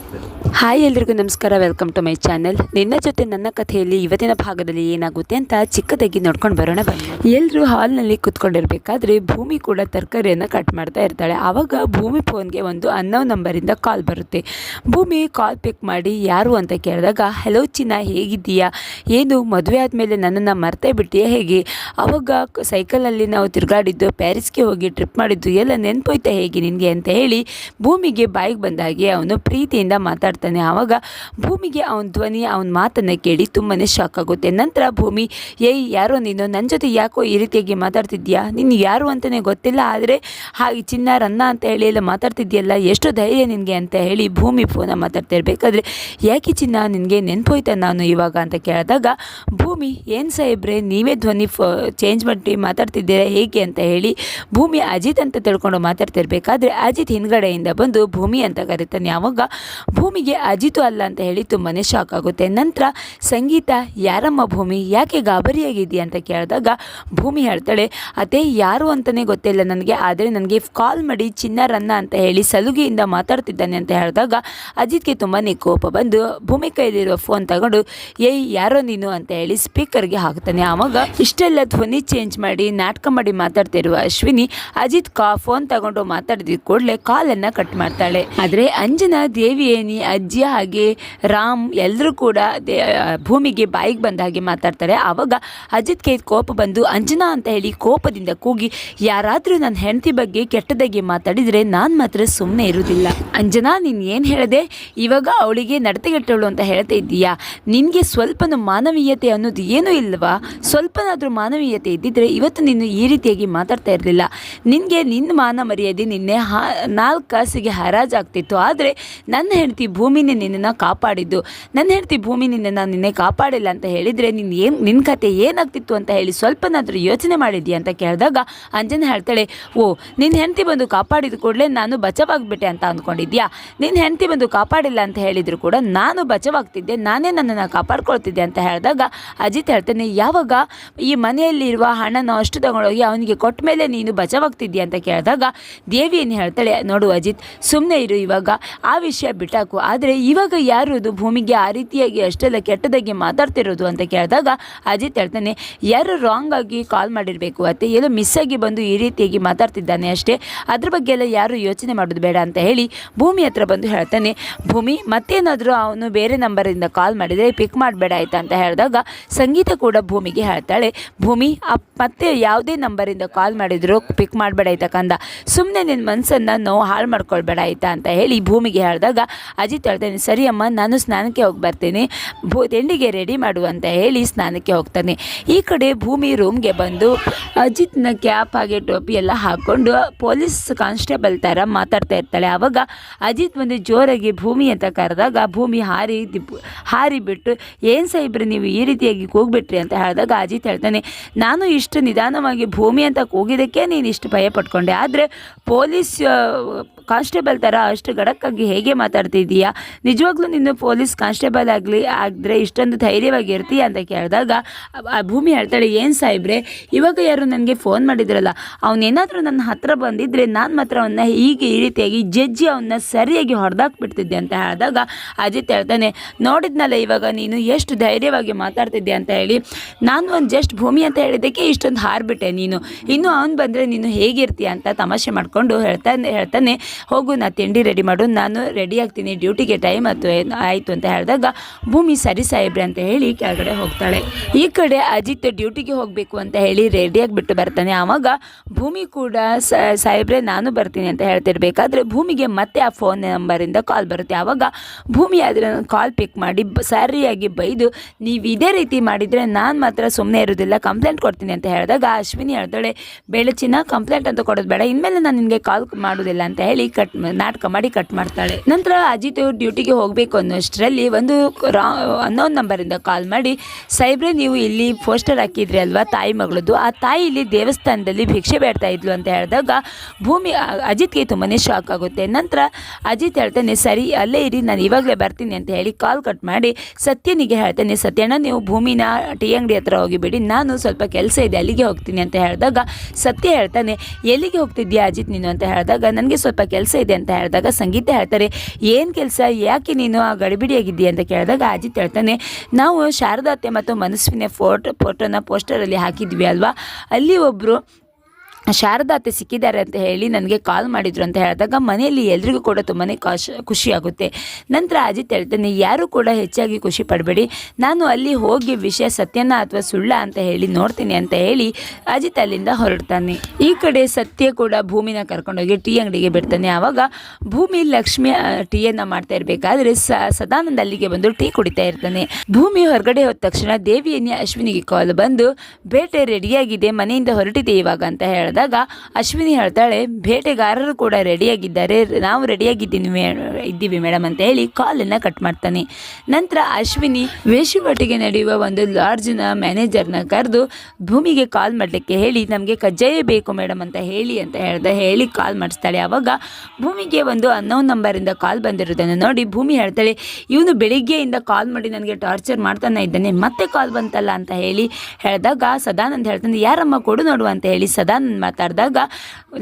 って。ಹಾಯ್ ಎಲ್ರಿಗೂ ನಮಸ್ಕಾರ welcome to my channel ನಿನ್ನ ಜೊತೆ ನನ್ನ ಕಥೆಯಲ್ಲಿ ಇವತ್ತಿನ ಭಾಗದಲ್ಲಿ ಏನಾಗುತ್ತೆ ಅಂತ ಚಿಕ್ಕದಾಗಿ ನೋಡ್ಕೊಂಡು ಬರೋಣ ಬನ್ನಿ. ಎಲ್ಲರೂ ಹಾಲ್ನಲ್ಲಿ ಕುತ್ಕೊಂಡಿರ್ಬೇಕಾದ್ರೆ ಭೂಮಿ ಕೂಡ ತರಕಾರಿಯನ್ನು ಕಟ್ ಮಾಡ್ತಾ ಇರ್ತಾಳೆ. ಆವಾಗ ಭೂಮಿ ಫೋನ್ಗೆ ಒಂದು ಅನ್ನೋ ನಂಬರಿಂದ ಕಾಲ್ ಬರುತ್ತೆ. ಭೂಮಿ ಕಾಲ್ ಪಿಕ್ ಮಾಡಿ ಯಾರು ಅಂತ ಕೇಳಿದಾಗ ಹಲೋ ಚಿನ್ನ, ಹೇಗಿದ್ದೀಯಾ? ಏನು, ಮದುವೆ ಆದಮೇಲೆ ನನ್ನನ್ನು ಮರ್ತೇ ಬಿಟ್ಟಿಯಾ ಹೇಗೆ? ಆವಾಗ ಸೈಕಲಲ್ಲಿ ನಾವು ತಿರುಗಾಡಿದ್ದು ಪ್ಯಾರಿಸ್ಗೆ ಹೋಗಿ ಟ್ರಿಪ್ ಮಾಡಿದ್ದು, ಎಲ್ಲ ನೆನಪೋಯ್ತಾ ಹೇಗೆ ನಿನಗೆ? ಅಂತ ಹೇಳಿ ಭೂಮಿಗೆ ಬಾಯಿಗೆ ಬಂದ ಹಾಗೆ ಅವನು ಪ್ರೀತಿಯಿಂದ ಮಾತಾಡ್ತಾನೆ ಆವಾಗ ಭೂಮಿಗೆ ಅವನ ಧ್ವನಿ, ಅವನ ಮಾತನ್ನು ಕೇಳಿ ತುಂಬಾ ಶಾಕ್ ಆಗುತ್ತೆ. ನಂತರ ಭೂಮಿ, ಏಯ್, ಯಾರೋ ನೀನು? ನನ್ನ ಜೊತೆ ಯಾಕೋ ಈ ರೀತಿಯಾಗಿ ಮಾತಾಡ್ತಿದ್ಯಾ? ನೀನು ಯಾರು ಅಂತಲೇ ಗೊತ್ತಿಲ್ಲ. ಆದರೆ ಹಾಗೆ ಚಿನ್ನ, ರನ್ನ ಅಂತ ಹೇಳಿ ಎಲ್ಲ ಮಾತಾಡ್ತಿದ್ಯಲ್ಲ? ಎಷ್ಟು ಧೈರ್ಯ ನಿನಗೆ? ಅಂತ ಹೇಳಿ ಭೂಮಿ ಫೋನ ಮಾತಾಡ್ತಾ ಇರಬೇಕಾದ್ರೆ ಯಾಕೆ ಚಿನ್ನ, ನಿನಗೆ ನೆನಪೋಯ್ತಾ ನಾನು ಇವಾಗ? ಅಂತ ಕೇಳಿದಾಗ, ಭೂಮಿ, ಏನು ಸಾಹೇಬ್ರೆ? ನೀವೇ ಧ್ವನಿ ಫ ಚೇಂಜ್ ಮಾಡಿ ಮಾತಾಡ್ತಿದ್ದೀರಾ? ಹೇಗೆ? ಅಂತ ಹೇಳಿ ಭೂಮಿ ಅಜಿತ್ ಅಂತ ತಿಳ್ಕೊಂಡು ಮಾತಾಡ್ತಿರ್ಬೇಕಾದ್ರೆ, ಅಜಿತ್ ಹಿಂದ್ಗಡೆಯಿಂದ ಬಂದು ಭೂಮಿ ಅಂತ ಕರೀತಾನೆ. ಯಾವಾಗ ಭೂಮಿಗೆ ಅಜಿತು ಅಲ್ಲ ಅಂತ ಹೇಳಿ ತುಂಬಾ ಶಾಕ್ ಆಗುತ್ತೆ. ನಂತರ ಸಂಗೀತ, ಯಾರಮ್ಮ ಭೂಮಿ, ಯಾಕೆ ಗಾಬರಿಯಾಗಿದೆಯಾ ಅಂತ ಕೇಳಿದಾಗ ಭೂಮಿ ಹೇಳ್ತಾಳೆ ಅದೇ ಯಾರು ಅಂತಲೇ ಗೊತ್ತಿಲ್ಲ ನನಗೆ, ಆದರೆ ನನಗೆ ಕಾಲ್ ಮಾಡಿ ಚಿನ್ನರನ್ನ ಅಂತ ಹೇಳಿ ಸಲುಗೆಯಿಂದ ಮಾತಾಡ್ತಿದ್ದಾನೆ ಅಂತ ಹೇಳಿದಾಗ ಅಜಿತ್ಗೆ ತುಂಬಾ ಕೋಪ ಬಂದು ಭೂಮಿ ಕೈಲಿರುವ ಫೋನ್ ತಗೊಂಡು, ಏಯ್, ಯಾರೋ ನೀನು? ಅಂತ ಹೇಳಿ ಸ್ಪೀಕರ್ಗೆ ಹಾಕ್ತಾನೆ. ಆವಾಗ ಇಷ್ಟೆಲ್ಲ ಧ್ವನಿ ಚೇಂಜ್ ಮಾಡಿ, ನಾಟಕ ಮಾಡಿ ಮಾತಾಡ್ತಿರುವ ಅಶ್ವಿನಿ ಅಜಿತ್ ಕಾ ಫೋನ್ ತಗೊಂಡು ಮಾತಾಡಿದ ಕೂಡಲೇ ಕಾಲನ್ನು ಕಟ್ ಮಾಡ್ತಾಳೆ. ಆದರೆ ಅಂಜನಾ ದೇವಿಯೇನಿ ಹಾಗೆ ರಾಮ್ ಎಲ್ಲರೂ ಕೂಡ ದೇ- ಭೂಮಿಗೆ ಬಾಯಿಗೆ ಬಂದ ಹಾಗೆ ಮಾತಾಡ್ತಾರೆ. ಆವಾಗ ಅಜಿತ್ಗೆ ಕೋಪ ಬಂದು, ಅಂಜನಾ ಅಂತ ಹೇಳಿ ಕೋಪದಿಂದ ಕೂಗಿ, ಯಾರಾದರೂ ನನ್ನ ಹೆಂಡತಿ ಬಗ್ಗೆ ಕೆಟ್ಟದಾಗಿ ಮಾತಾಡಿದರೆ ನಾನು ಮಾತ್ರ ಸುಮ್ಮನೆ ಇರುವುದಿಲ್ಲ ಅಂಜನಾ, ನೀನು ಏನು ಹೇಳಿದೆ? ಇವಾಗ ಅವಳಿಗೆ ನಡತೆಗೆಟ್ಟವಳು ಅಂತ ಹೇಳ್ತಾ ಇದ್ದೀಯಾ? ನಿನಗೆ ಸ್ವಲ್ಪನೂ ಮಾನವೀಯತೆ ಅನ್ನೋದು ಏನೂ ಇಲ್ಲವಾ ಸ್ವಲ್ಪನಾದರೂ ಮಾನವೀಯತೆ ಇದ್ದಿದ್ದರೆ ಇವತ್ತು ನೀನು ಈ ರೀತಿಯಾಗಿ ಮಾತಾಡ್ತಾ ಇರಲಿಲ್ಲ. ನಿನಗೆ ನಿನ್ನ ಮಾನ ಮರ್ಯಾದೆ ನಿನ್ನೆ ಹಾ, ನಾಲ್ಕು ಕಾಸಿಗೆ ಹರಾಜಾಗ್ತಿತ್ತು. ಆದರೆ ನನ್ನ ಹೆಂಡತಿ ಭೂಮಿನೇ ನಿನ್ನನ್ನು ಕಾಪಾಡಿದ್ದು. ನನ್ನ ಹೆಂಡತಿ ಭೂಮಿ ನಿನ್ನನ್ನು ನಿನ್ನೆ ಕಾಪಾಡಿಲ್ಲ ಅಂತ ಹೇಳಿದರೆ ನೀನು ಏನು ನಿನ್ನ ಕತೆ ಏನಾಗ್ತಿತ್ತು ಅಂತ ಹೇಳಿ ಸ್ವಲ್ಪನಾದರೂ ಯೋಚನೆ ಮಾಡಿದ್ಯಾ ಅಂತ ಕೇಳಿದಾಗ ಅಂಜನ ಹೇಳ್ತಾಳೆ, ಓ ನಿನ್ನ ಹೆಂಡತಿ ಬಂದು ಕಾಪಾಡಿದ ಕೂಡಲೇ ನಾನು ಬಚಾವಾಗ್ಬಿಟ್ಟೆ ಅಂತ ಅಂದ್ಕೊಂಡಿದ್ಯಾ? ನಿನ್ನ ಹೆಂಡತಿ ಬಂದು ಕಾಪಾಡಿಲ್ಲ ಅಂತ ಹೇಳಿದ್ರು ಕೂಡ ನಾನು ಬಚಾವಾಗ್ತಿದ್ದೆ, ನಾನೇ ನನ್ನನ್ನು ಕಾಪಾಡ್ಕೊಳ್ತಿದ್ದೆ ಅಂತ ಹೇಳಿದಾಗ ಅಜಿತ್ ಹೇಳ್ತಾನೆ, ಯಾವಾಗ? ಈ ಮನೆಯಲ್ಲಿರುವ ಹಣನ ಅಷ್ಟು ತಗೊಂಡೋಗಿ ಅವನಿಗೆ ಕೊಟ್ಟ ಮೇಲೆ ನೀನು ಬಚಾವಾಗ್ತಿದ್ಯಾ ಅಂತ ಕೇಳಿದಾಗ ದೇವಿ ಏನು ಹೇಳ್ತಾಳೆ, ನೋಡು ಅಜಿತ್ ಸುಮ್ಮನೆ ಇರು ಇವಾಗ, ಆ ವಿಷಯ ಬಿಟ್ಟಾಕು, ಆದರೆ ಇವಾಗ ಯಾರು ಇದು ಭೂಮಿಗೆ ಆ ರೀತಿಯಾಗಿ ಅಷ್ಟೆಲ್ಲ ಕೆಟ್ಟದಾಗಿ ಮಾತಾಡ್ತಿರೋದು ಅಂತ ಕೇಳಿದಾಗ ಅಜಿತ್ ಹೇಳ್ತಾನೆ, ಯಾರು ರಾಂಗ್ ಆಗಿ ಕಾಲ್ ಮಾಡಿರಬೇಕು, ಅತ್ತೆ. ಎಲ್ಲೋ ಮಿಸ್ ಆಗಿ ಬಂದು ಈ ರೀತಿಯಾಗಿ ಮಾತಾಡ್ತಿದ್ದಾನೆ ಅಷ್ಟೇ. ಅದ್ರ ಬಗ್ಗೆ ಎಲ್ಲ ಯಾರು ಯೋಚನೆ ಮಾಡೋದು ಬೇಡ ಅಂತ ಹೇಳಿ ಭೂಮಿ ಹತ್ರ ಬಂದು ಹೇಳ್ತಾನೆ, ಭೂಮಿ, ಮತ್ತೇನಾದರೂ ಅವನು ಬೇರೆ ನಂಬರಿಂದ ಕಾಲ್ ಮಾಡಿದರೆ ಪಿಕ್ ಮಾಡಬೇಡ ಆಯ್ತಾ? ಅಂತ ಹೇಳಿದಾಗ ಸಂಗೀತ ಕೂಡ ಭೂಮಿಗೆ ಹೇಳ್ತಾಳೆ, ಭೂಮಿ ಮತ್ತೆ ಯಾವುದೇ ನಂಬರಿಂದ ಕಾಲ್ ಮಾಡಿದರೂ ಪಿಕ್ ಮಾಡಬೇಡ ಆಯ್ತಾ ಕಂದ? ಸುಮ್ಮನೆ ನಿನ್ನ ಮನಸ್ಸನ್ನು ನೋವು ಹಾಳು ಮಾಡ್ಕೊಳ್ಬೇಡ ಆಯ್ತಾ? ಅಂತ ಹೇಳಿ ಭೂಮಿಗೆ ಹೇಳಿದಾಗ ಅಜಿತ್ ಹೇಳ್ತಾನೆ ಸರಿ ಅಮ್ಮ ನಾನು ಸ್ನಾನಕ್ಕೆ ಹೋಗಿ ಬರ್ತೇನೆ. ಭೂ, ತಿಂಡಿಗೆ ರೆಡಿ ಮಾಡು ಅಂತ ಹೇಳಿ ಸ್ನಾನಕ್ಕೆ ಹೋಗ್ತಾನೆ. ಈ ಕಡೆ ಭೂಮಿ ರೂಮ್ಗೆ ಬಂದು ಅಜಿತ್ನ ಕ್ಯಾಪ್ ಹಾಗೆ ಟೋಪಿ ಎಲ್ಲ ಹಾಕ್ಕೊಂಡು ಪೊಲೀಸ್ ಕಾನ್ಸ್ಟೇಬಲ್ ಥರ ಮಾತಾಡ್ತಾ ಇರ್ತಾಳೆ. ಆವಾಗ ಅಜಿತ್ ಒಂದು ಜೋರಾಗಿ ಭೂಮಿ ಅಂತ ಕರೆದಾಗ ಭೂಮಿ ಹಾರಿ ಹಾರಿ ಬಿಟ್ಟು ಏನು ಸಾಹಿಬ್ರೆ ನೀವು ಈ ರೀತಿಯಾಗಿ ಕೂಗ್ಬಿಟ್ರಿ ಅಂತ ಹೇಳಿದಾಗ ಅಜಿತ್ ಹೇಳ್ತಾನೆ, ನಾನು ಇಷ್ಟು ನಿಧಾನವಾಗಿ ಭೂಮಿ ಅಂತ ಕೂಗಿದ್ದಕ್ಕೆ ನೀನು ಇಷ್ಟು ಭಯ ಪಟ್ಕೊಂಡೆ. ಆದರೆ ಪೊಲೀಸ್ ಕಾನ್ಸ್ಟೇಬಲ್ ಥರ ಅಷ್ಟು ಗಡಕ್ಕಾಗಿ ಹೇಗೆ ಮಾತಾಡ್ತಿದ್ದೀಯಾ? ನಿಜವಾಗ್ಲೂ ನೀನು ಪೊಲೀಸ್ ಕಾನ್ಸ್ಟೇಬಲ್ ಆಗಲಿ, ಆದರೆ ಇಷ್ಟೊಂದು ಧೈರ್ಯವಾಗಿ ಇರ್ತೀಯ ಅಂತ ಕೇಳಿದಾಗ ಆ- ಆ ಭೂಮಿ ಹೇಳ್ತಾಳೆ, ಏನು ಸಾಹೇಬ್ರೆ, ಇವಾಗ ಯಾರು ನನಗೆ ಫೋನ್ ಮಾಡಿದ್ರಲ್ಲ? ಅವನೇನಾದರೂ ನನ್ನ ಹತ್ರ ಬಂದಿದ್ದರೆ ನಾನು ಮಾತ್ರ ಅವನ್ನ ಹೀಗೆ ಈ ರೀತಿಯಾಗಿ ಜಜ್ಜಿ ಅವನ್ನ ಸರಿಯಾಗಿ ಹೊಡೆದಾಕ್ಬಿಡ್ತಿದ್ದೆ ಅಂತ ಹೇಳಿದಾಗ, ಅಜಿತ್ ಹೇಳ್ತಾನೆ, ನೋಡಿದ್ನಲ್ಲ ಇವಾಗ ನೀನು ಎಷ್ಟು ಧೈರ್ಯವಾಗಿ ಮಾತಾಡ್ತಿದ್ದೆ ಅಂತ ಹೇಳಿ, ನಾನು ಒಂದು ಜಸ್ಟ್ ಭೂಮಿ ಅಂತ ಹೇಳಿದ್ದಕ್ಕೆ ಇಷ್ಟೊಂದು ಹಾರ್ಬಿಟ್ಟೆ ನೀನು. ಇನ್ನು ಅವನು ಬಂದರೆ ನೀನು ಹೇಗಿರ್ತೀಯ ಅಂತ ತಮಾಷೆ ಮಾಡಿಕೊಂಡು ಹೇಳ್ತಾನೆ ಹೇಳ್ತಾನೆ, ಹೋಗು, ನಾ ತಿಂಡಿ ರೆಡಿ ಮಾಡು, ನಾನು ರೆಡಿ ಆಗ್ತೀನಿ ಡ್ಯೂಟಿಗೆ ಟೈಮ್ ಆಯ್ತು ಆಯಿತು ಅಂತ ಹೇಳಿದಾಗ, ಭೂಮಿ ಸರಿ ಸಾಹೇಬ್ರೆ ಅಂತ ಹೇಳಿ ಕೆಳಗಡೆ ಹೋಗ್ತಾಳೆ. ಈ ಕಡೆ ಅಜಿತ್ ಡ್ಯೂಟಿಗೆ ಹೋಗಬೇಕು ಅಂತ ಹೇಳಿ ರೆಡಿಯಾಗಿ ಬಿಟ್ಟು ಬರ್ತಾನೆ. ಆವಾಗ ಭೂಮಿ ಕೂಡ ಸಾಹೇಬ್ರೆ, ನಾನು ಬರ್ತೀನಿ ಅಂತ ಹೇಳ್ತಿರ್ಬೇಕಾದ್ರೆ ಭೂಮಿಗೆ ಮತ್ತೆ ಆ ಫೋನ್ ನಂಬರಿಂದ ಕಾಲ್ ಬರುತ್ತೆ. ಆವಾಗ ಭೂಮಿ ಅದರ ಕಾಲ್ ಪಿಕ್ ಮಾಡಿ ಸರಿಯಾಗಿ ಬೈದು, ನೀವು ಇದೇ ರೀತಿ ಮಾಡಿದರೆ ನಾನು ಮಾತ್ರ ಸುಮ್ಮನೆ ಇರೋದಿಲ್ಲ ಕಂಪ್ಲೇಂಟ್ ಕೊಡ್ತೀನಿ ಅಂತ ಹೇಳಿದಾಗ ಅಶ್ವಿನಿ ಹೇಳ್ತಾಳೆ ಬೆಳಚಿನ ಕಂಪ್ಲೇಂಟ್ ಅಂತ ಕೊಡೋದು ಬೇಡ, ಇನ್ಮೇಲೆ ನಾನು ನಿನಗೆ ಕಾಲ್ ಮಾಡೋದಿಲ್ಲ ಅಂತ ಹೇಳಿ ಕಟ್ ನಾಟಕ ಮಾಡಿ ಕಟ್ ಮಾಡ್ತಾಳೆ. ನಂತರ ಅಜಿತ್ ಡ್ಯೂಟಿಗೆ ಹೋಗಬೇಕು ಅನ್ನೋಷ್ಟರಲ್ಲಿ ಒಂದು ರಾ ಅನ್ನೋನ್ ನಂಬರಿಂದ ಕಾಲ್ ಮಾಡಿ ಸಾಹೇಬ್ರೆ ನೀವು ಇಲ್ಲಿ ಪೋಸ್ಟರ್ ಹಾಕಿದ್ರಿ ಅಲ್ವಾ ತಾಯಿ ಮಗಳದ್ದು? ಆ ತಾಯಿ ಇಲ್ಲಿ ದೇವಸ್ಥಾನದಲ್ಲಿ ಭಿಕ್ಷೆ ಬೇಡ್ತಾ ಇದ್ಲು ಅಂತ ಹೇಳಿದಾಗ, ಭೂಮಿ ಅಜಿತ್ಗೆ ತುಂಬಾ ಶಾಕ್ ಆಗುತ್ತೆ. ನಂತರ ಅಜಿತ್ ಹೇಳ್ತಾನೆ, ಸರಿ, ಅಲ್ಲೇ ಇರಿ, ನಾನು ಇವಾಗಲೇ ಬರ್ತೀನಿ ಅಂತ ಹೇಳಿ ಕಾಲ್ ಕಟ್ ಮಾಡಿ, ಸತ್ಯನಿಗೆ ಹೇಳ್ತಾನೆ, ಸತ್ಯಣ್ಣ, ನೀವು ಭೂಮಿನ ಟೀ ಅಂಗಡಿ ಹತ್ರ ಹೋಗಿಬಿಡಿ, ನಾನು ಸ್ವಲ್ಪ ಕೆಲಸ ಇದೆ, ಅಲ್ಲಿಗೆ ಹೋಗ್ತೀನಿ ಅಂತ ಹೇಳಿದಾಗ ಸತ್ಯ ಹೇಳ್ತಾನೆ, ಎಲ್ಲಿಗೆ ಹೋಗ್ತಿದ್ಯಾ ಅಜಿತ್ ನೀನು? ಅಂತ ಹೇಳಿದಾಗ, ನನಗೆ ಸ್ವಲ್ಪ ಕೆಲಸ ಇದೆ ಅಂತ ಹೇಳಿದಾಗ, ಸಂಗೀತ ಹೇಳ್ತಾರೆ, ಏನು ಕೆಲಸ? ಯಾಕೆ ನೀನು ಆ ಗಡಿಬಿಡಿಯಾಗಿದ್ದೀಯ ಅಂತ ಕೇಳಿದಾಗ ಅಜಿತ್ ಹೇಳ್ತಾನೆ, ನಾವು ಶಾರದಾತೆ ಮತ್ತು ಮನಸ್ವಿನ ಫೋಟೋ, ಫೋಟೋನ ಪೋಸ್ಟರಲ್ಲಿ ಹಾಕಿದ್ವಿ ಅಲ್ವಾ? ಅಲ್ಲಿ ಒಬ್ಬರು ಶಾರದಾತೆ ಸಿಕ್ಕಿದ್ದಾರೆ ಅಂತ ಹೇಳಿ ನನಗೆ ಕಾಲ್ ಮಾಡಿದ್ರು ಅಂತ ಹೇಳಿದಾಗ ಮನೆಯಲ್ಲಿ ಎಲ್ರಿಗೂ ಕೂಡ ತುಂಬಾ ಕಾಶ್ ಖುಷಿಯಾಗುತ್ತೆ. ನಂತರ ಅಜಿತ್ ಹೇಳ್ತಾನೆ ಯಾರೂ ಕೂಡ ಹೆಚ್ಚಾಗಿ ಖುಷಿ ಪಡಬೇಡಿ. ನಾನು ಅಲ್ಲಿ ಹೋಗಿ ವಿಷಯ ಸತ್ಯನ ಅಥವಾ ಸುಳ್ಳ ಅಂತ ಹೇಳಿ ನೋಡ್ತೀನಿ ಅಂತ ಹೇಳಿ ಅಜಿತ್ ಅಲ್ಲಿಂದ ಹೊರಡ್ತಾನೆ. ಈ ಕಡೆ ಸತ್ಯ ಕೂಡ ಭೂಮಿನ ಕರ್ಕೊಂಡೋಗಿ ಟೀ ಅಂಗಡಿಗೆ ಬಿಡ್ತಾನೆ. ಆವಾಗ ಭೂಮಿ ಲಕ್ಷ್ಮಿ ಟೀಯನ್ನು ಮಾಡ್ತಾ ಇರಬೇಕಾದ್ರೆ ಸದಾನಂದ ಅಲ್ಲಿಗೆ ಬಂದು ಟೀ ಕುಡಿತಾ ಇರ್ತಾನೆ. ಭೂಮಿ ಹೊರಗಡೆ ಹೋದ ತಕ್ಷಣ ದೇವಿಯನ್ನೇ ಅಶ್ವಿನಿಗೆ ಕಾಲ್ ಬಂದು, ಬೇಟೆ ರೆಡಿಯಾಗಿದೆ ಮನೆಯಿಂದ ಹೊರಟಿದೆ ಇವಾಗ, ಅಂತ ಹೇಳಿದಾಗ ಅಶ್ವಿನಿ ಹೇಳ್ತಾಳೆ ಬೇಟೆಗಾರರು ಕೂಡ ರೆಡಿಯಾಗಿದ್ದಾರೆ ನಾವು ರೆಡಿಯಾಗಿದ್ದೀನಿ ಮೇ, ಇದ್ದೀವಿ ಮೇಡಮ್ ಅಂತ ಹೇಳಿ ಕಾಲನ್ನು ಕಟ್ ಮಾಡ್ತಾನೆ. ನಂತರ ಅಶ್ವಿನಿ ವೇಶ್ಯವಟಿಗೆ ನಡೆಯುವ ಒಂದು ಲಾಡ್ಜ್ನ ಮ್ಯಾನೇಜರ್ನ ಕರೆದು ಭೂಮಿಗೆ ಕಾಲ್ ಮಾಡಲಿಕ್ಕೆ ಹೇಳಿ, ನಮಗೆ ಕಜ್ಜಾಯ ಬೇಕು ಮೇಡಮ್ ಅಂತ ಹೇಳಿ ಅಂತ ಹೇಳ್ದೆ, ಹೇಳಿ ಕಾಲ್ ಮಾಡಿಸ್ತಾಳೆ. ಆವಾಗ ಭೂಮಿಗೆ ಒಂದು ಅನ್ನೋನ್ ನಂಬರಿಂದ ಕಾಲ್ ಬಂದಿರೋದನ್ನು ನೋಡಿ ಭೂಮಿ ಹೇಳ್ತಾಳೆ, ಇವನು ಬೆಳಿಗ್ಗೆಯಿಂದ ಕಾಲ್ ಮಾಡಿ ನನಗೆ ಟಾರ್ಚರ್ ಮಾಡ್ತಾನೆ ಇದ್ದಾನೆ. ಮತ್ತೆ ಕಾಲ್ ಬಂತಲ್ಲ ಅಂತ ಹೇಳಿ ಹೇಳಿದಾಗ ಸದಾನಂದ್ ಹೇಳ್ತಾನೆ, ಯಾರಮ್ಮ ಕೊಡು ನೋಡು ಅಂತ ಹೇಳಿ ಸದಾನಂದ್ ಮಾತಾಡಿದಾಗ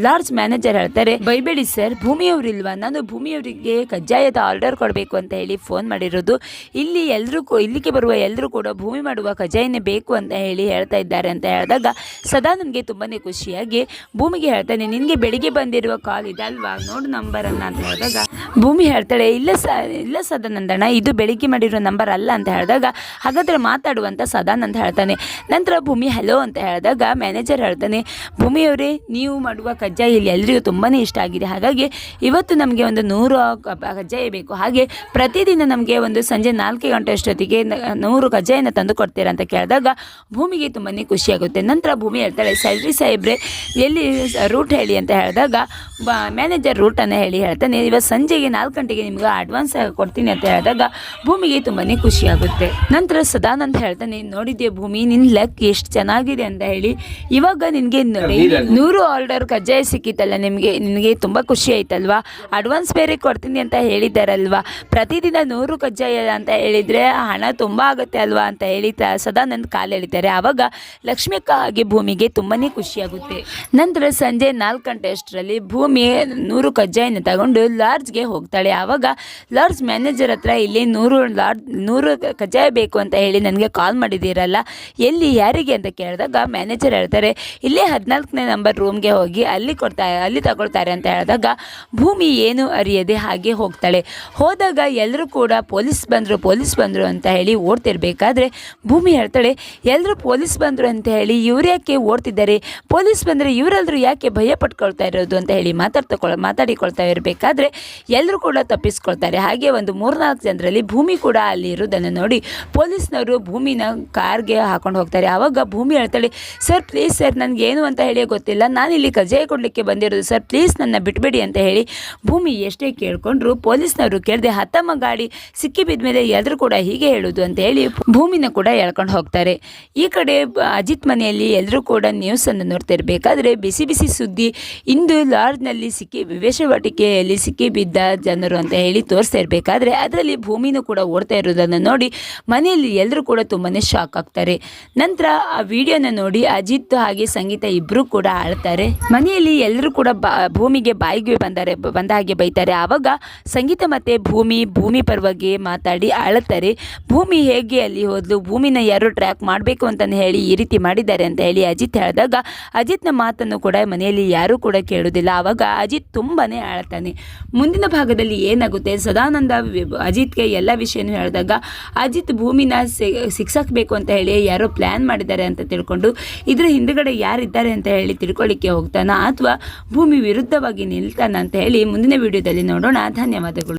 ಲಾರ್ಜ್ ಮ್ಯಾನೇಜರ್ ಹೇಳ್ತಾರೆ ಬೈಬೇಡಿ ಸರ್, ಭೂಮಿಯವರಿಲ್ವಾ? ನಾನು ಭೂಮಿಯವರಿಗೆ ಕಜ್ಜಾಯದ ಆರ್ಡರ್ ಕೊಡಬೇಕು ಅಂತ ಹೇಳಿ ಫೋನ್ ಮಾಡಿರೋದು. ಇಲ್ಲಿ ಎಲ್ಲರೂ ಇಲ್ಲಿಗೆ ಬರುವ ಎಲ್ಲರೂ ಕೂಡ ಭೂಮಿ ಮಾಡುವ ಕಜ್ಜಾಯನೇ ಬೇಕು ಅಂತ ಹೇಳಿ ಹೇಳ್ತಾ ಇದ್ದಾರೆ ಅಂತ ಹೇಳಿದಾಗ ಸದಾ ನನಗೆ ತುಂಬಾ ಖುಷಿಯಾಗಿ ಭೂಮಿಗೆ ಹೇಳ್ತಾನೆ, ನಿನಗೆ ಬೆಳಿಗ್ಗೆ ಬಂದಿರುವ ಕಾಲ್ ಇದಲ್ವಾ? ನೋಡು ನಂಬರನ್ನು ಅಂತ ಹೇಳಿದಾಗ ಭೂಮಿ ಹೇಳ್ತಾಳೆ, ಇಲ್ಲ ಸ, ಇಲ್ಲ ಸದಾನಂದಣ್ಣ, ಇದು ಬೆಳಿಗ್ಗೆ ಮಾಡಿರೋ ನಂಬರ್ ಅಲ್ಲ ಅಂತ ಹೇಳಿದಾಗ ಹಾಗಾದ್ರೆ ಮಾತಾಡುವಂತ ಸದಾನಂದ ಹೇಳ್ತಾನೆ. ನಂತರ ಭೂಮಿ ಹಲೋ ಅಂತ ಹೇಳಿದಾಗ ಮ್ಯಾನೇಜರ್ ಹೇಳ್ತಾನೆ ಭೂಮಿಯವರೇ ನೀವು ಮಾಡುವ ಕಜ್ಜಾಯ ಇಲ್ಲಿ ಎಲ್ಲರಿಗೂ ತುಂಬಾ ಇಷ್ಟ ಆಗಿದೆ. ಹಾಗಾಗಿ ಇವತ್ತು ನಮಗೆ ಒಂದು ನೂರು ಕಜ್ಜಾಯ ಬೇಕು. ಹಾಗೆ ಪ್ರತಿದಿನ ನಮಗೆ ಒಂದು ಸಂಜೆ ನಾಲ್ಕು ಗಂಟೆ ಅಷ್ಟೊತ್ತಿಗೆ ನೂರು ಕಜ್ಜಾಯನ ತಂದು ಕೊಡ್ತೀರಾ ಅಂತ ಕೇಳಿದಾಗ ಭೂಮಿಗೆ ತುಂಬಾ ಖುಷಿಯಾಗುತ್ತೆ ನಂತರ ಭೂಮಿ ಹೇಳ್ತಾಳೆ ಸ್ಯಾಲ್ರಿ ಸಾಹೇಬ್ರೆ, ಎಲ್ಲಿ ರೂಟ್ ಹೇಳಿ ಅಂತ ಹೇಳಿದಾಗ ಮ್ಯಾನೇಜರ್ ರೂಟನ್ನು ಹೇಳಿ ಹೇಳ್ತಾನೆ, ಇವತ್ತು ಸಂಜೆಗೆ ನಾಲ್ಕು ಗಂಟೆಗೆ ನಿಮ್ಗೆ ಅಡ್ವಾನ್ಸ್ ಕೊಡ್ತೀನಿ ಅಂತ ಹೇಳಿದಾಗ ಭೂಮಿಗೆ ತುಂಬಾ ಖುಷಿಯಾಗುತ್ತೆ ನಂತರ ಸದಾನಂದ್ ಹೇಳ್ತಾನೆ ನೋಡಿದ್ದೆ ಭೂಮಿ ನಿನ್ನ ಲಕ್ ಎಷ್ಟು ಚೆನ್ನಾಗಿದೆ ಅಂತ ಹೇಳಿ, ಇವಾಗ ನಿನಗೆ ನೂರು ಆರ್ಡರ್ ಕಜ್ಜಾಯ ಸಿಕ್ಕಿತ್ತಲ್ಲ ನಿಮಗೆ? ನಿನಗೆ ತುಂಬ ಖುಷಿ ಆಯ್ತಲ್ವಾ? ಅಡ್ವಾನ್ಸ್ ಬೇರೆ ಕೊಡ್ತೀನಿ ಅಂತ ಹೇಳಿದ್ದಾರಲ್ವಾ ಪ್ರತಿದಿನ ನೂರು ಕಜ್ಜಾಯ ಅಂತ ಹೇಳಿದರೆ ಹಣ ತುಂಬ ಆಗುತ್ತೆ ಅಲ್ವಾ ಅಂತ ಹೇಳಿ ತ ನನ್ನ ಕಾಲು ಎಳಿತಾರೆ. ಆವಾಗ ಲಕ್ಷ್ಮಿಕ ಹಾಗೆ ಭೂಮಿಗೆ ತುಂಬಾ ಖುಷಿಯಾಗುತ್ತೆ ನಂತರ ಸಂಜೆ ನಾಲ್ಕು ಗಂಟೆ ಅಷ್ಟರಲ್ಲಿ ಭೂಮಿ ನೂರು ಕಜ್ಜಾಯನ ತಗೊಂಡು ಲಾಡ್ಜ್ಗೆ ಹೋಗ್ತಾಳೆ. ಆವಾಗ ಲಾರ್ಜ್ ಮ್ಯಾನೇಜರ್ ಹತ್ರ ಇಲ್ಲಿ ನೂರು ಲಾರ್ಜ್ ನೂರು ಕಜ್ಜಾಯ ಬೇಕು ಅಂತ ಹೇಳಿ ನನಗೆ ಕಾಲ್ ಮಾಡಿದ್ದೀರಲ್ಲ, ಎಲ್ಲಿ, ಯಾರಿಗೆ ಅಂತ ಕೇಳಿದಾಗ ಮ್ಯಾನೇಜರ್ ಹೇಳ್ತಾರೆ, ಇಲ್ಲೇ ಹದಿನಾಲ್ಕನೇ ನಂಬರ್ ರೂಮ್ಗೆ ಹೋಗಿ ಅಲ್ಲಿ ಕೊಡ್ತಾ, ಅಲ್ಲಿ ತಗೊಳ್ತಾರೆ ಅಂತ ಹೇಳಿದಾಗ ಭೂಮಿ ಏನು ಅರಿಯದೆ ಹಾಗೆ ಹೋಗ್ತಾಳೆ. ಹೋದಾಗ ಎಲ್ಲರೂ ಕೂಡ ಪೊಲೀಸ್ ಬಂದರು ಪೊಲೀಸ್ ಬಂದರು ಅಂತ ಹೇಳಿ ಓಡ್ತಿರ್ಬೇಕಾದ್ರೆ ಭೂಮಿ ಹೇಳ್ತಾಳೆ ಎಲ್ಲರೂ ಪೊಲೀಸ್ ಬಂದರು ಅಂತ ಹೇಳಿ ಇವ್ರು ಯಾಕೆ ಓಡ್ತಿದ್ದಾರೆ? ಪೊಲೀಸ್ ಬಂದರೆ ಇವರೆಲ್ಲರೂ ಯಾಕೆ ಭಯ ಪಟ್ಕೊಳ್ತಾ ಇರೋದು ಅಂತ ಹೇಳಿ ಮಾತಾಡ್ತಕೊಳ್, ಮಾತಾಡಿಕೊಳ್ತಾ ಇರಬೇಕಾದ್ರೆ ಎಲ್ಲರೂ ಕೂಡ ತಪ್ಪಿಸ್ಕೊಳ್ತಾರೆ. ಹಾಗೆ ಒಂದು ಮೂರ್ನಾಲ್ಕು ಜನರಲ್ಲಿ ಭೂಮಿ ಕೂಡ ಅಲ್ಲಿ ಇರೋದನ್ನು ನೋಡಿ ಪೊಲೀಸ್ನವರು ಭೂಮಿನ ಕಾರ್ಗೆ ಹಾಕೊಂಡು ಹೋಗ್ತಾರೆ. ಆವಾಗ ಭೂಮಿ ಹೇಳ್ತಾಳೆ, ಸರ್ ಪ್ಲೀಸ್ ಸರ್ ನನಗೆ ಏನು ಅಂತ ಹೇಳಿ ಗೊತ್ತಿಲ್ಲ. ನಾನು ಇಲ್ಲಿ ಕಜ್ಜಾಯ ಕೊಡಲಿಕ್ಕೆ ಬಂದಿರೋದು. ಸರ್ ಪ್ಲೀಸ್ ನನ್ನ ಬಿಟ್ಬಿಡಿ ಅಂತ ಹೇಳಿ ಭೂಮಿ ಎಷ್ಟೇ ಕೇಳಿಕೊಂಡ್ರು ಪೊಲೀಸ್ನವರು ಕೇಳಿದೆ ಹತ್ತಮ್ಮ ಗಾಡಿ ಸಿಕ್ಕಿ ಬಿದ್ದ ಮೇಲೆ ಎಲ್ಲರೂ ಕೂಡ ಹೀಗೆ ಹೇಳೋದು ಅಂತ ಹೇಳಿ ಭೂಮಿನ ಕೂಡ ಎಳ್ಕೊಂಡು ಹೋಗ್ತಾರೆ. ಈ ಕಡೆ ಅಜಿತ್ ಮನೆಯಲ್ಲಿ ಎಲ್ಲರೂ ಕೂಡ ನ್ಯೂಸನ್ನು ನೋಡ್ತಿರ್ಬೇಕಾದ್ರೆ ಬಿಸಿ ಬಿಸಿ ಸುದ್ದಿ ಇಂದು ಲಾರ್ಜ್ನಲ್ಲಿ ಸಿಕ್ಕಿ ವೇಷವಾಟಿಕೆಯಲ್ಲಿ ಸಿಕ್ಕಿ ಬಿದ್ದ ಜನರು ಅಂತ ಹೇಳಿ ತೋರಿಸ್ತಾ ಇರಬೇಕಾದ್ರೆ ಅದರಲ್ಲಿ ಭೂಮಿನೂ ಕೂಡ ಓಡ್ತಾ ಇರೋದನ್ನು ನೋಡಿ ಮನೆಯಲ್ಲಿ ಎಲ್ಲರೂ ಕೂಡ ತುಂಬಾ ಶಾಕ್ ಆಗ್ತಾರೆ. ನಂತರ ಆ ವಿಡಿಯೋನ ನೋಡಿ ಅಜಿತ್ ಹಾಗೆ ಸಂಗೀತ ಇಬ್ಬರೂ ಕೂಡ ಆಳ್ತಾರೆ. ಮನೆಯಲ್ಲಿ ಎಲ್ಲರೂ ಕೂಡ ಭೂಮಿಗೆ ಬಾಯಿಗೆ ಬಂದರೆ ಬಂದ ಹಾಗೆ ಬೈತಾರೆ. ಆವಾಗ ಸಂಗೀತ ಮತ್ತೆ ಭೂಮಿ ಭೂಮಿ ಪರವಾಗಿ ಮಾತಾಡಿ ಆಳುತ್ತಾರೆ ಭೂಮಿ ಹೇಗೆ ಅಲ್ಲಿ ಹೋದ್ಲು, ಭೂಮಿನ ಯಾರು ಟ್ರ್ಯಾಕ್ ಮಾಡಬೇಕು ಅಂತ ಹೇಳಿ ಈ ರೀತಿ ಮಾಡಿದ್ದಾರೆ ಅಂತ ಹೇಳಿ ಅಜಿತ್ ಹೇಳಿದಾಗ, ಅಜಿತ್ನ ಮಾತನ್ನು ಕೂಡ ಮನೆಯಲ್ಲಿ ಯಾರೂ ಕೂಡ ಕೇಳುವುದಿಲ್ಲ ಆವಾಗ ಅಜಿತ್ ತುಂಬಾ ಆಳ್ತಾನೆ. ಮುಂದಿನ ಭಾಗದಲ್ಲಿ ಏನಾಗುತ್ತೆ? ಸದಾನಂದ ಅಜಿತ್ಗೆ ಎಲ್ಲ ವಿಷಯನೂ ಹೇಳಿದಾಗ, ಅಜಿತ್ ಭೂಮಿನ ಸಿಕ್ಸಾಕ್ಬೇಕು ಅಂತ ಹೇಳಿ ಯಾರೋ ಪ್ಲ್ಯಾನ್ ಮಾಡಿದ್ದಾರೆ ಅಂತ ತಿಳ್ಕೊಂಡು, ಇದರ ಹಿಂದುಗಡೆ ಯಾರಿದ್ದಾರೆ ಅಂತ ಹೇಳಿ ತಿಳ್ಕೊಳ್ಳಿಕ್ಕೆ ಹೋಗ್ತಾನ ಅಥವಾ ಭೂಮಿ ವಿರುದ್ಧವಾಗಿ ನಿಲ್ತಾನ ಅಂತ ಹೇಳಿ ಮುಂದಿನ ವಿಡಿಯೋದಲ್ಲಿ ನೋಡೋಣ. ಧನ್ಯವಾದಗಳು.